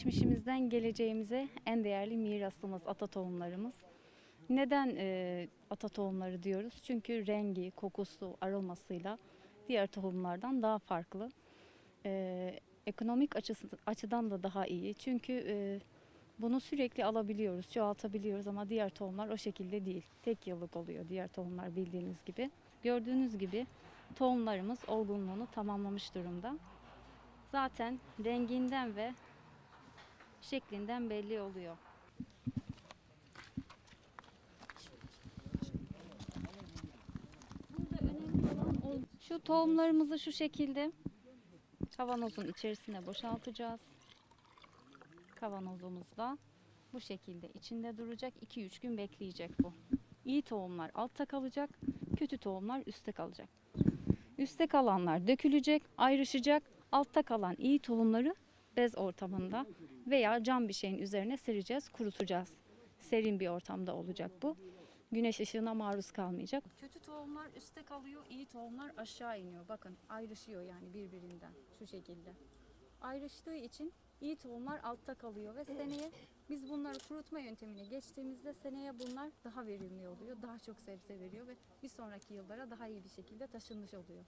geçmişimizden geleceğimize en değerli mirasımız ata tohumlarımız. Neden e, ata tohumları diyoruz? Çünkü rengi, kokusu, aromasıyla diğer tohumlardan daha farklı. E, ekonomik açısı, açıdan da daha iyi. Çünkü e, bunu sürekli alabiliyoruz, çoğaltabiliyoruz ama diğer tohumlar o şekilde değil. Tek yıllık oluyor diğer tohumlar bildiğiniz gibi. Gördüğünüz gibi tohumlarımız olgunluğunu tamamlamış durumda. Zaten renginden ve şeklinden belli oluyor. Şu tohumlarımızı şu şekilde kavanozun içerisine boşaltacağız. Kavanozumuzda bu şekilde içinde duracak 2-3 gün bekleyecek bu. İyi tohumlar altta kalacak, kötü tohumlar üstte kalacak. Üstte kalanlar dökülecek, ayrışacak. Altta kalan iyi tohumları bez ortamında veya cam bir şeyin üzerine sereceğiz, kurutacağız. Serin bir ortamda olacak bu. Güneş ışığına maruz kalmayacak. Kötü tohumlar üstte kalıyor, iyi tohumlar aşağı iniyor. Bakın ayrışıyor yani birbirinden şu şekilde. Ayrıştığı için iyi tohumlar altta kalıyor ve seneye biz bunları kurutma yöntemine geçtiğimizde seneye bunlar daha verimli oluyor. Daha çok sebze veriyor ve bir sonraki yıllara daha iyi bir şekilde taşınmış oluyor.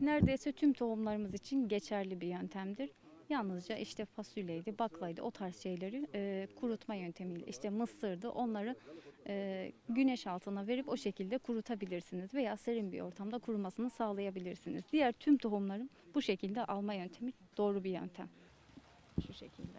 Neredeyse tüm tohumlarımız için geçerli bir yöntemdir. Yalnızca işte fasulyeydi, baklaydı o tarz şeyleri e, kurutma yöntemiyle işte mısırdı onları e, güneş altına verip o şekilde kurutabilirsiniz veya serin bir ortamda kurumasını sağlayabilirsiniz. Diğer tüm tohumların bu şekilde alma yöntemi doğru bir yöntem. Şu şekilde.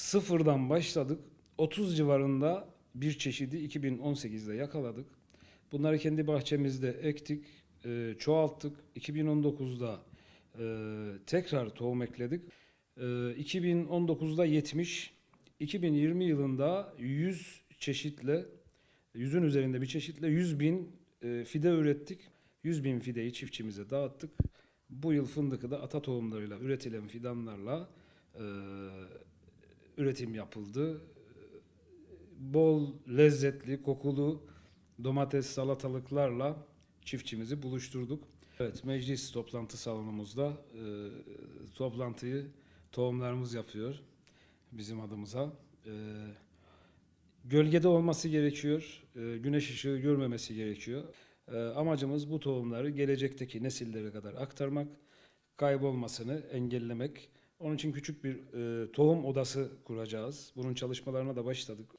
Sıfırdan başladık. 30 civarında bir çeşidi 2018'de yakaladık. Bunları kendi bahçemizde ektik, e, çoğalttık. 2019'da e, tekrar tohum ekledik. E, 2019'da 70, 2020 yılında 100 çeşitle, 100'ün üzerinde bir çeşitle 100 bin e, fide ürettik. 100 bin fideyi çiftçimize dağıttık. Bu yıl fındıkı da ata tohumlarıyla üretilen fidanlarla üretim yapıldı. Bol, lezzetli, kokulu domates salatalıklarla çiftçimizi buluşturduk. Evet, meclis toplantı salonumuzda e, toplantıyı tohumlarımız yapıyor bizim adımıza. E, gölgede olması gerekiyor, e, güneş ışığı görmemesi gerekiyor. E, amacımız bu tohumları gelecekteki nesillere kadar aktarmak, kaybolmasını engellemek. Onun için küçük bir e, tohum odası kuracağız. Bunun çalışmalarına da başladık.